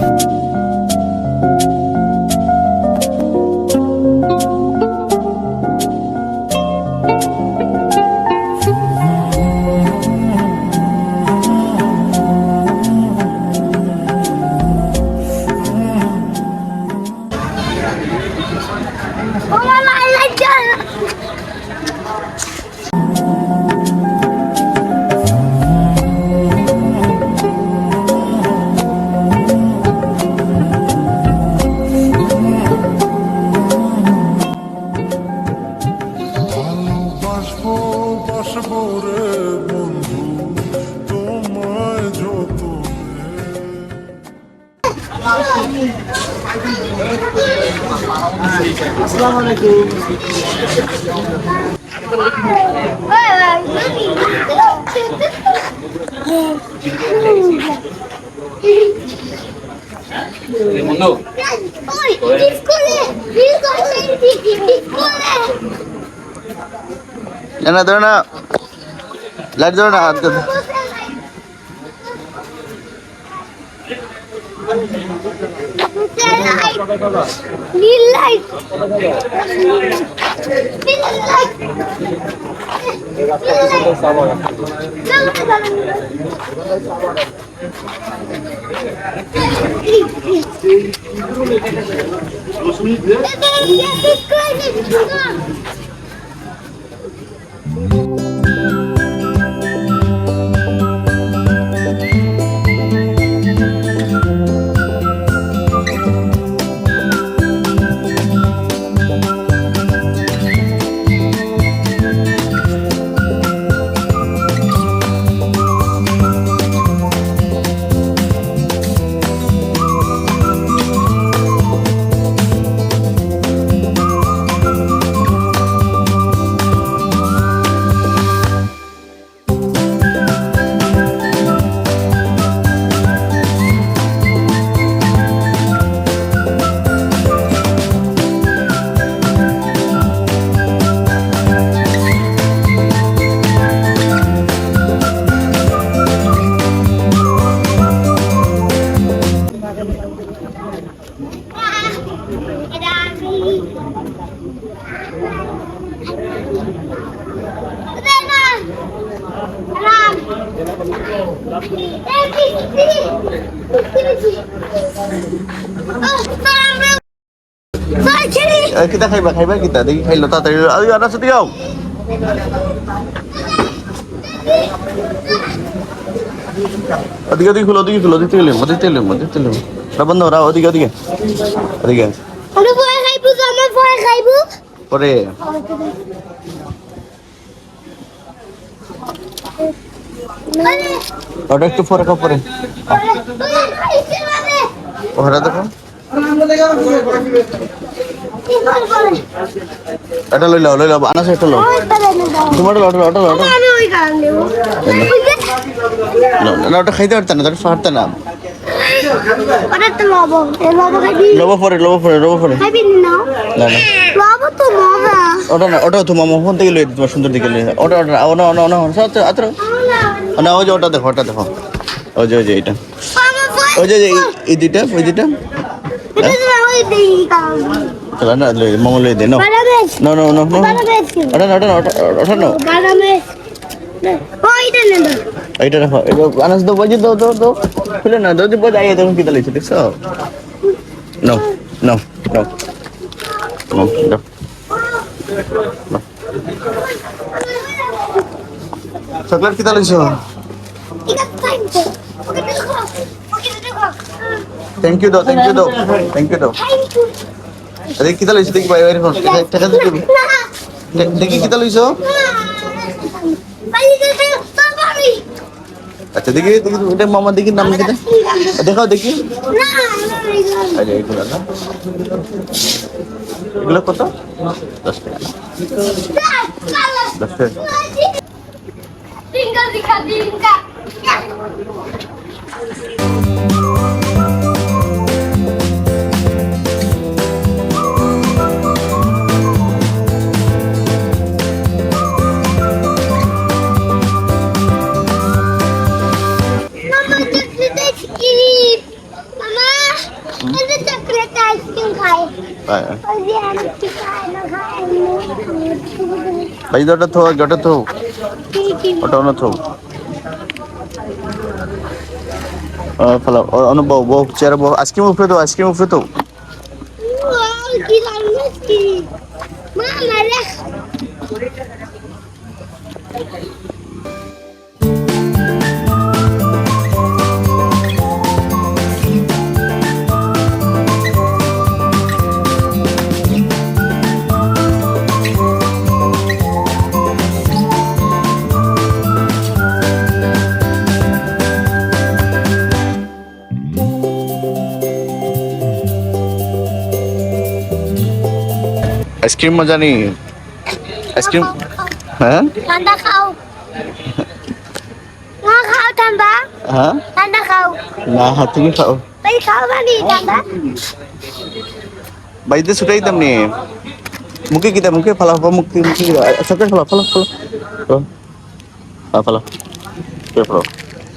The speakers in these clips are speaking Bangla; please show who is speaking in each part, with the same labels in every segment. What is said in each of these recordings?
Speaker 1: ও ডিসকোলে ডিসকোলে
Speaker 2: না ধরো না লাইট ধরো না হাত ধরো।
Speaker 1: নীল লাইট নীল লাইট
Speaker 2: এ, কিতা খাইবা খাইবা কিতা? দেখি খাইলো, তাড়াতাড়ি আরে আনার সাথে যাও ওদিকে ওদিকে খুলো ওদিকে খুলো ওদিকে এলাম ওদিকে এলাম ওদিকে এলাম বন্ধ ওরা ওদিকে ওদিকে। ওদিকে।
Speaker 1: আমি ভয় খাইবো আমার ভয় খাইবো।
Speaker 2: পরে ওটা একটু পরে খাও পরে। ওরা দেখো। এটা লই লাও লই লাও আনাস একটা লও। তোমার
Speaker 1: আমি ওই কারণ নেব
Speaker 2: না ওটা খাইতে পারতে না ওটা পারতে না।
Speaker 1: ওটা তো লবো। এই লবো খাইবি
Speaker 2: পরে লবো পরে লবো পরে।
Speaker 1: খাইবি না?
Speaker 2: না না।
Speaker 1: লবো তো মজা
Speaker 2: ওটা না ওটা তো মামা ফোন থেকে লই তোমার সুন্দর দিকে লই ওটা ওটা ওনা ওনা ওনা সাথে আত্র না ওই যে ওটা দেখো ওটা দেখো। ওই যে ওই যে এটা ওই যে এই- দুইটা ওই দুইটা। চলা না মামা লই দে নো নো নো নো ওটা না ওটা ওটা নো।
Speaker 1: বারামেশ না
Speaker 2: এইটা রাখো। এটা আনাস দাও বাজে দাও দাও দাও। খুলে না দাও দিব যাই দেখো কি দালিছে দেখছ? নো নো নো নো দাও চকলেট কি
Speaker 1: দেখো
Speaker 2: থ্যাংক ইউ দাও থ্যাংক ইউ দাও থ্যাংক ইউ দাও। দেখি কি দালিছো দেখি ভাই ভাই ফোন টাকা দিবি। দেখি কি
Speaker 1: যেতে তাড়াতাড়ি
Speaker 2: আচ্ছা দেখি দেখি এটা মামা দেখি নাম দেখি দেখাও দেখি আচ্ছা এগুলো না এগুলো কত দশ টাকা দশ টাকা দে ওটা থো ওটা থো। ওটা অন্য থো। ফেলো অন্য বউ বউ চেয়ারে বউ আইসক্রিম উপরে তো আইসক্রিম উপরে তো আইসক্রিম মজা নেই আইসক্রিম হ্যাঁ
Speaker 1: ঠান্ডা খাও না খাও ঠান্ডা
Speaker 2: হ্যাঁ
Speaker 1: ঠান্ডা খাও
Speaker 2: না তুমি খাও
Speaker 1: তাই খাও বানি ঠান্ডা
Speaker 2: বাজিতে ছুটাই দাম নি মুখে কিতা মুখে ফালা ফালা মুখে মুখে চকলেট ফালা ফালা ফালা ফালা ফালা ফালা ফালা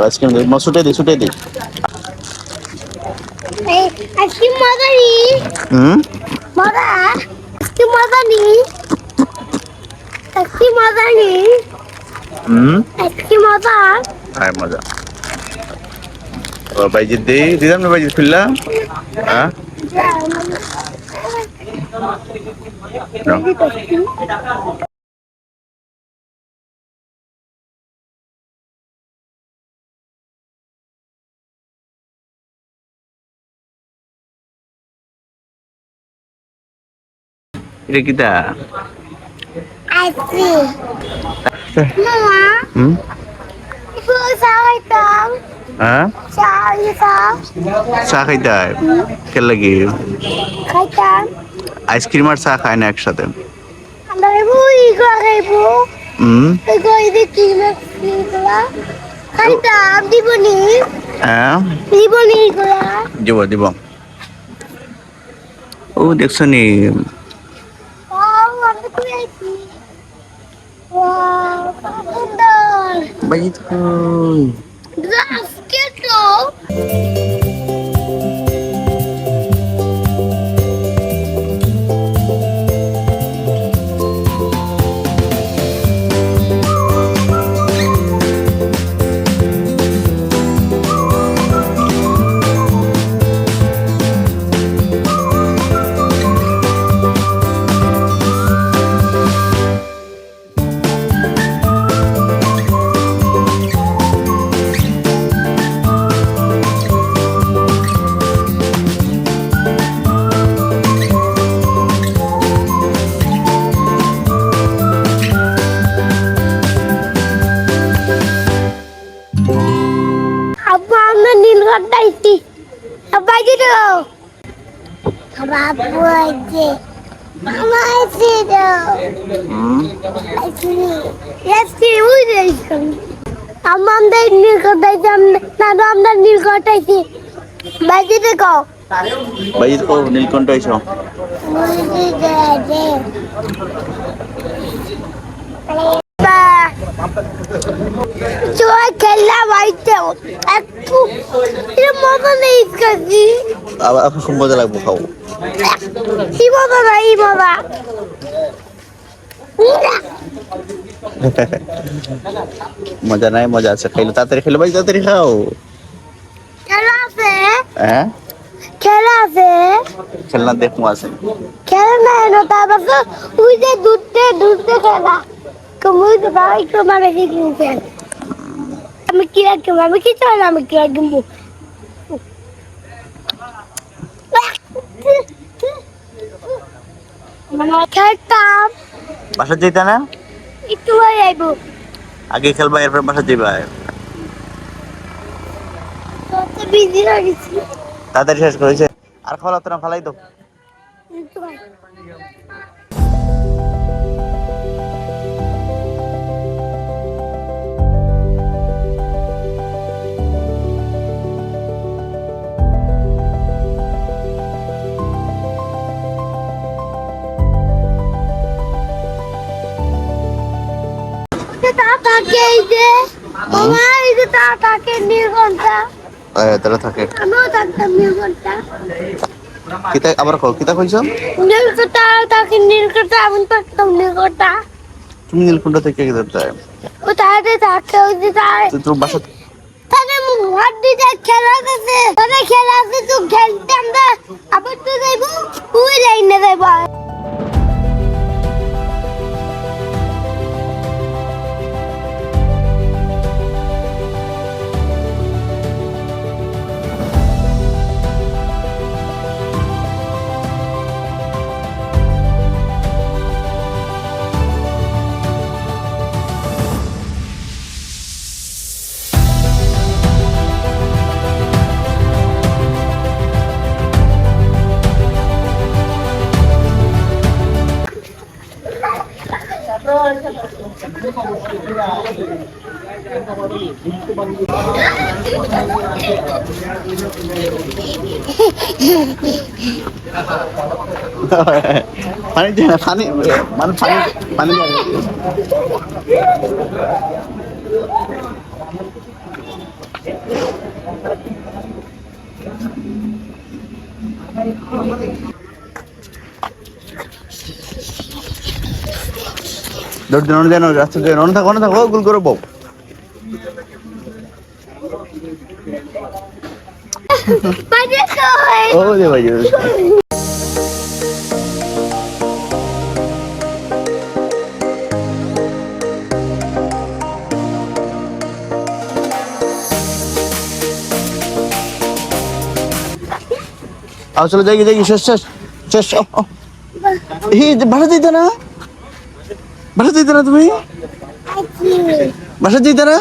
Speaker 2: আইসক্রিম দে ছুটাই দে ছুটাই দে
Speaker 1: এই আইসক্রিম মজা নি
Speaker 2: হুম
Speaker 1: মজা আইসক্রিম মজা নি আইসক্রিম মজা নি
Speaker 2: হুম
Speaker 1: আইসক্রিম মজা
Speaker 2: আয় মজা ও বাইজিত দে দিদাম না বাইজিত খুললা হ্যাঁ। এটা কিতা
Speaker 1: আইসক্রিম। মামা
Speaker 2: হুম?
Speaker 1: চা
Speaker 2: হ্যাঁ?
Speaker 1: চা
Speaker 2: খাইতে কে লাগি?
Speaker 1: খাইতাম
Speaker 2: আইসক্রিম আর চা খায় না একসাথে।
Speaker 1: কি
Speaker 2: হ্যাঁ? দিব দিব। ও দেখছ নি
Speaker 1: Wow, আমি খুলে আইছি Wow, কত সুন্দর
Speaker 2: বাইজিত কই
Speaker 1: আমরা নীলগড় আইছি। আব্বা আইছি তো আমার আব্বু আইছে মামা যাইছি আমাদের নীলগড় আইছি না আমরা নীলগড় আইছি। বাজি দেখো
Speaker 2: বাইজিত কো নীলকণ্ঠ আইছো।
Speaker 1: চোখ খেললাম আইতে একটু এর মজা নেই কাজি
Speaker 2: আবার এখন খুব মজা লাগবে খাও
Speaker 1: কি মজা নাই বাবা
Speaker 2: মজা নাই মজা আছে খাইলো তাড়াতাড়ি খাইলো ভাই তাড়াতাড়ি খাও
Speaker 1: খেলা আছে
Speaker 2: হ্যাঁ
Speaker 1: খেলা আছে
Speaker 2: খেলনা দেখব আছে
Speaker 1: খেলা নাই না তারপর ওই যে দুধতে দুধতে খেলা কমুই তো বাবাই তো মানে শিখিয়েছে আমি কি রাখব আমি কি চাই না আমি কি রাখব খেলতাম।
Speaker 2: বাসা যেতে না?
Speaker 1: একটু যাইব।
Speaker 2: আগে খেলবা এরপর বাসা যাইবা।
Speaker 1: বিজি হয়ে গেছি।
Speaker 2: তাড়াতাড়ি শেষ করেছে। আর খাওয়া তো না ফালাই দাও।
Speaker 1: একটু হয় তাকে এই যে মামা এই যে তাকে নির্ঘন্টা
Speaker 2: তারা থাকে।
Speaker 1: আমিও থাকতাম নির্ঘন্টা
Speaker 2: কিতা আবার কও কিতা কইছো?
Speaker 1: নীলকটা তাকে নীলকটা আমি থাকতাম নীলকটা।
Speaker 2: তুমি নীলকুণ্ডা থেকে যেতে
Speaker 1: ও তাড়াতাড়ি তাকে ওই যে তার
Speaker 2: তোর বাসা
Speaker 1: তাহলে ঘর দিতে খেলা আছে তাহলে খেলা আছে তো খেলতে আমরা আবার তো যাইবো ওই লাইনে যাইবো।
Speaker 2: পানি দিয়ে না পানি মানে পানি পানি দিয়ে না। দৌড় দিন অন্য রাস্তা দিয়ে অন্য থাকো অন্য থাকো গুল করে বউ ও দে ভাই আও চলো যাই যাই শেষ শেষ শেষ বাসা দিতে না? বাসা দিতে না তুমি বাসা দিতে না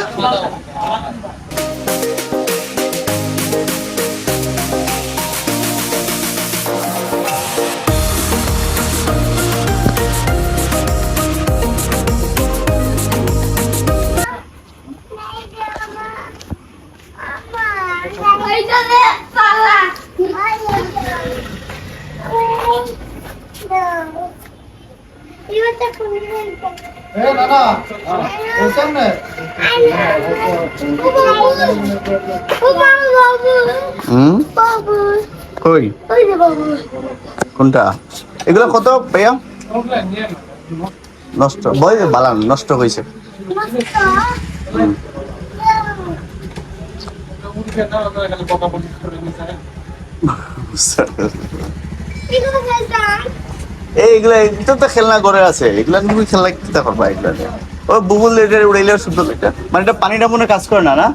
Speaker 3: এ দাদা
Speaker 2: হুম? কই?
Speaker 1: যে বাবু।
Speaker 2: কোনটা? এগুলো কত ভাইয়া? নষ্ট। বই বালান নষ্ট হয়েছে। হুম। এইগুলা এগুলো তো খেলনা করে আছে। এগুলা তুমি খেলনা কিনতে পারবা এগুলা ও বুবুল এটা উড়াইলে সুন্দর এটা মানে এটা পানিটা মনে কাজ করে না না?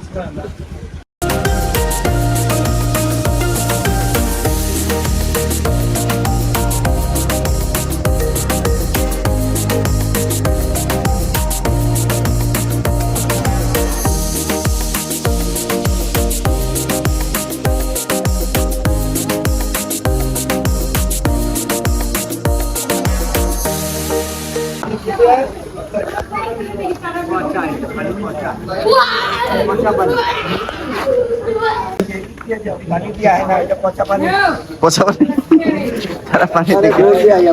Speaker 3: পচা পানি?
Speaker 2: তারা পানি থেকে
Speaker 3: দিয়া ইয়া